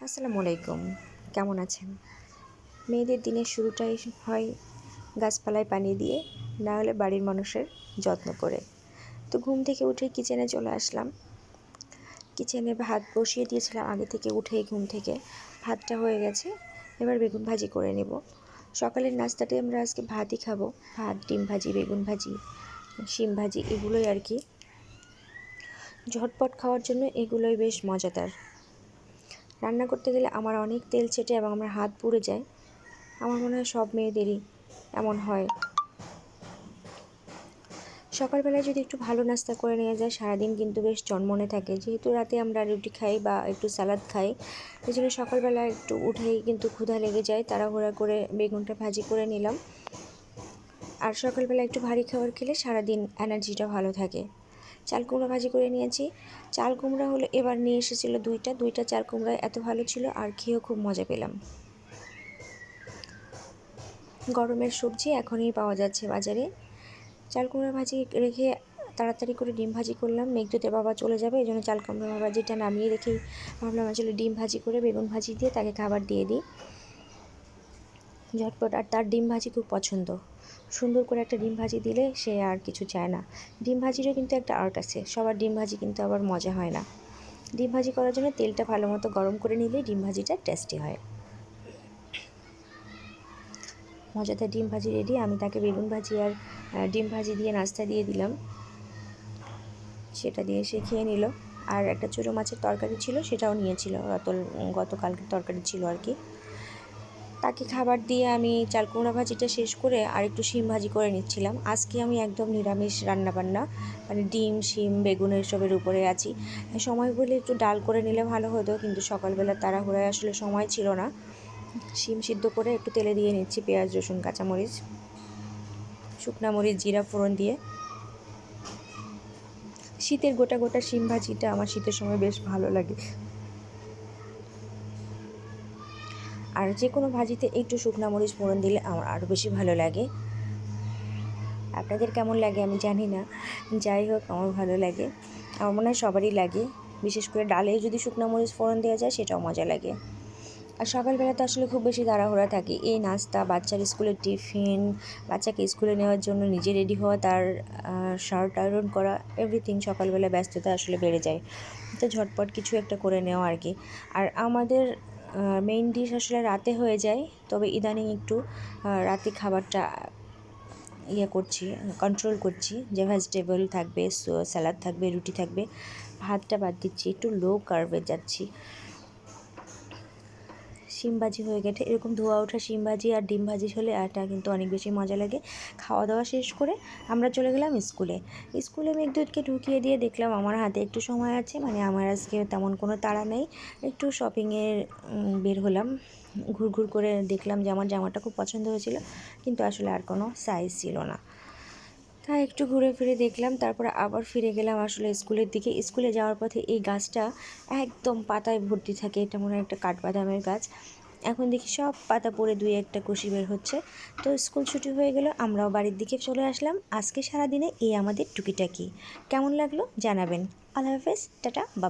আসসালামু আলাইকুম। কেমন আছেন? মেয়েদের দিনের শুরুটাই হয় গাছপালায় পানি দিয়ে, না হলে বাড়ির মানুষের যত্ন করে। তো ঘুম থেকে উঠে কিচেনে চলে আসলাম। কিচেনে ভাত বসিয়ে দিয়েছিলাম আগে থেকে উঠেই ঘুম থেকে। ভাতটা হয়ে গেছে, এবার বেগুন ভাজি করে নেব। সকালের নাস্তাতে আমরা আজকে ভাতই খাব। ভাত, ডিম ভাজি, বেগুন ভাজি, শিম ভাজি, এগুলোই আর কি। ঝটপট খাওয়ার জন্য এগুলোই বেশ মজাদার। রান্না করতে গেলে আমার অনেক তেল ছেটে এবং আমার হাত পুড়ে যায়। আমার মনে হয় সব মেয়েদেরই এমন হয়। সকালবেলায় যদি একটু ভালো নাস্তা করে নেওয়া যায়, সারাদিন কিন্তু বেশ চনমনে থাকে। যেহেতু রাতে আমরা রুটি খাই বা একটু স্যালাড খাই এই জন্য সকালবেলা একটু উঠেই কিন্তু ক্ষুধা লেগে যায়। তাড়াহুড়া করে বেগুনটা ভাজি করে নিলাম। আর সকালবেলা একটু ভারী খাবার খেলে সারাদিন এনার্জিটা ভালো থাকে। চাল কুমড়া ভাজি করে নিয়েছি। চাল কুমড়া হলো এবার নিয়ে এসেছিল দুইটা। দুইটা চাল কুমড়া এত ভালো ছিল আর খেয়েও খুব মজা পেলাম। গরমের সবজি এখনই পাওয়া যাচ্ছে বাজারে। চাল কুমড়া ভাজি রেখে তাড়াতাড়ি করে ডিম ভাজি করলাম। মেঘদুতে বাবা চলে যাবে, এই জন্য চাল কুমড়া ভাজিটা নামিয়ে রেখেই ভাবলাম আসলে ডিম ভাজি করে বেগুন ভাজি দিয়ে তাকে খাবার দিয়ে দিই। ঝটপট, আর তার ডিম ভাজি খুব পছন্দ। সুন্দর করে একটা ডিম ভাজি দিলে সে আর কিছু চায় না। ডিম ভাজিরও কিন্তু একটা আর্ট আছে, সবার ডিম ভাজি কিন্তু আবার মজা হয় না। ডিম ভাজি করার জন্য তেলটা ভালো মতো গরম করে নিলে ডিম ভাজিটা টেস্টি হয়। মজাদার ডিম ভাজি রেডি আমি তাকে বেগুন ভাজি আর ডিম ভাজি দিয়ে নাস্তা দিয়ে দিলাম। সেটা দিয়ে সে খেয়ে নিল। আর একটা ছোটো মাছের তরকারি ছিল, সেটাও নিয়েছিল। গত গতকালকে তরকারি ছিল আর কি। তাকে খাবার দিয়ে আমি চাল কুমড়া ভাজিটা শেষ করে আর একটু শিম ভাজি করে নিচ্ছিলাম। আজকে আমি একদম নিরামিষ রান্নাবান্না মানে ডিম, শিম, বেগুন এসবের উপরে আছি। সময় বলে একটু ডাল করে নিলে ভালো হতো, কিন্তু সকালবেলা তাড়াহুড়ায় আসলে সময় ছিল না। শিম সিদ্ধ করে একটু তেলে দিয়ে নিচ্ছি পেঁয়াজ, রসুন, কাঁচামরিচ, শুকনা মরিচ, জিরা, ফোড়ন দিয়ে। শীতের গোটা গোটা শিম ভাজিটা আমার শীতের সময় বেশ ভালো লাগে। আর যে কোনো ভাজিতে একটু শুকনো মরিচ ফোড়ন দিলে আমার আরও বেশি ভালো লাগে। আপনাদের কেমন লাগে আমি জানি না। যাই হোক, আমার ভালো লাগে। আমার মনে হয় সবারই লাগে। বিশেষ করে ডালে যদি শুকনো মরিচ ফোড়ন দেওয়া যায়, সেটাও মজা লাগে। আর সকালবেলা তো আসলে খুব বেশি তাড়াহুড়া থাকে। এই নাস্তা, বাচ্চার স্কুলের টিফিন, বাচ্চাকে স্কুলে নেওয়ার জন্য নিজে রেডি হওয়া, তার শার্ট আয়রন করা এভরিথিং সকালবেলা ব্যস্ততা আসলে বেড়ে যায়। তো ঝটপট কিছু একটা করে নেওয়া আর কি। আর আমাদের মেইন ডিশ আসলে রাতে হয়ে যায়, তবে ইদানিং একটু রাতে খাবারটা ইয়ে করছি কন্ট্রোল করছি যে ভেজিটেবল থাকবে স্যালাড থাকবে, রুটি থাকবে, ভাতটা বাদ দিচ্ছি, একটু লো কার্ভে যাচ্ছি। শিম ভাজি হয়ে গেছে। এরকম ধোয়া ওঠা শিম ভাজি আর ডিম ভাজি হলে এটা কিন্তু অনেক বেশি মজা লাগে। খাওয়া দাওয়া শেষ করে আমরা চলে গেলাম স্কুলে। স্কুলে মেঘদূতকে ঢুকিয়ে দিয়ে দেখলাম আমার হাতে একটু সময় আছে মানে আমার আজকে তেমন কোনো তাড়া নেই। একটু শপিংয়ে বের হলাম। ঘুরঘুর করে দেখলাম যে আমার জামাটা খুব পছন্দ হয়েছিল, কিন্তু আসলে আর কোনো সাইজ ছিল না। তাই একটু ঘুরে ফিরে দেখলাম, তারপরে আবার ফিরে গেলাম আসলে স্কুলের দিকে। স্কুলে যাওয়ার পথে এই গাছটা একদম পাতায় ভর্তি থাকে, এটা মনে হয় একটা কাঠবাদামের গাছ। এখন দেখি সব পাতা পড়ে দুই একটা কুশি বের হচ্ছে। তো স্কুল ছুটি হয়ে গেল, আমরাও বাড়ির দিকে চলে আসলাম। আজকে সারাদিনে এই আমাদের টুকিটাকি। কেমন লাগল জানাবেন। আল্লাহ হাফেজ, টাটা বা